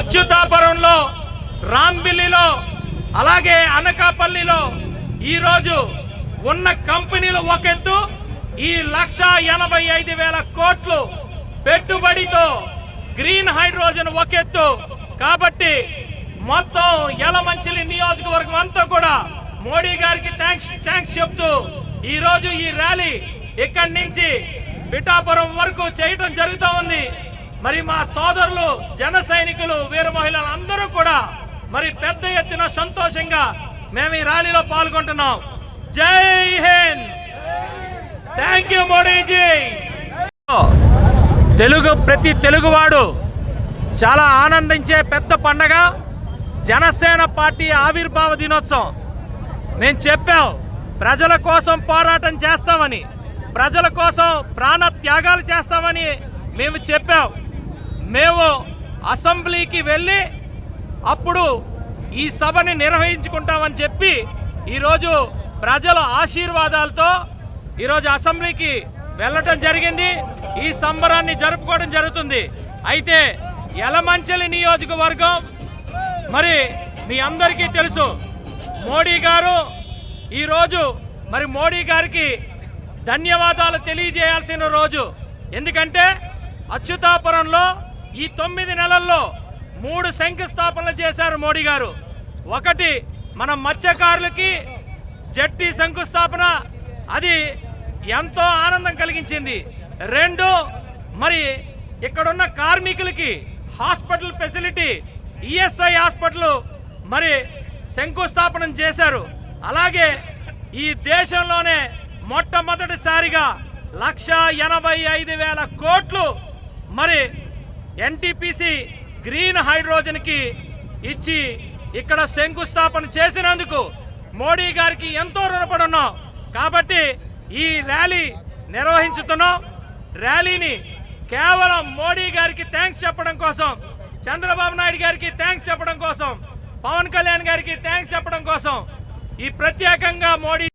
అనకాపల్లిలో అలాగే అనకాపల్లిలో ఈరోజు ఉన్న కంపెనీలు ఒక ఎత్తు ఈ లక్ష ఎనభై ఐదు వేల కోట్లు పెట్టుబడితో గ్రీన్ హైడ్రోజన్ ఒక ఎత్తు కాబట్టి మొత్తం యలమంచిలి నియోజకవర్గం అంతా కూడా మోడీ గారికి థ్యాంక్స్ థ్యాంక్స్ చెప్తూ ఈరోజు ఈ ర్యాలీ ఇక్కడి నుంచి పిఠాపురం వరకు చేయటం జరుగుతూ ఉంది. మరి మా సోదరులు జన సైనికులు వీర మహిళలు అందరూ కూడా మరి పెద్ద ఎత్తున సంతోషంగా మేము ఈ ర్యాలీలో పాల్గొంటున్నాం. జై Hind! Thank you Modiji! Telugu ప్రతి తెలుగువాడు చాలా ఆనందించే పెద్ద పండగ జనసేన పార్టీ ఆవిర్భావ దినోత్సవం. నేను చెప్పాం ప్రజల కోసం పోరాటం చేస్తామని ప్రజల కోసం ప్రాణ త్యాగాలు చేస్తామని మేము చెప్పాం. మేము అసెంబ్లీకి వెళ్ళి అప్పుడు ఈ సభని నిర్వహించుకుంటామని చెప్పి ఈరోజు ప్రజల ఆశీర్వాదాలతో ఈరోజు అసెంబ్లీకి వెళ్ళటం జరిగింది. ఈ సంబరాన్ని జరుపుకోవడం జరుగుతుంది. అయితే ఎలమంచలి నియోజకవర్గం మరి మీ అందరికీ తెలుసు. మోడీ గారు ఈరోజు మరి మోడీ గారికి ధన్యవాదాలు తెలియజేయాల్సిన రోజు. ఎందుకంటే అచ్యుతాపురంలో ఈ తొమ్మిది నెలల్లో మూడు శంకుస్థాపనలు చేశారు మోడీ గారు. ఒకటి మన మత్స్యకారులకి జట్టి శంకుస్థాపన అది ఎంతో ఆనందం కలిగించింది. రెండు మరి ఇక్కడున్న కార్మికులకి హాస్పిటల్ ఫెసిలిటీ ఈఎస్ఐ హాస్పిటల్ మరి శంకుస్థాపన చేశారు. అలాగే ఈ దేశంలోనే మొట్టమొదటిసారిగా లక్ష ఎనభై ఐదు వేల కోట్లు మరి ఎన్టీపీసీ గ్రీన్ హైడ్రోజన్కి ఇచ్చి ఇక్కడ శంకుస్థాపన చేసినందుకు మోడీ గారికి ఎంతో రుణపడి ఉన్నాం కాబట్టి ఈ ర్యాలీ నిర్వహించుతున్నాం. ర్యాలీని కేవలం మోడీ గారికి థ్యాంక్స్ చెప్పడం కోసం చంద్రబాబు నాయుడు గారికి థ్యాంక్స్ చెప్పడం కోసం పవన్ కళ్యాణ్ గారికి థ్యాంక్స్ చెప్పడం కోసం ఈ ప్రత్యేకంగా మోడీ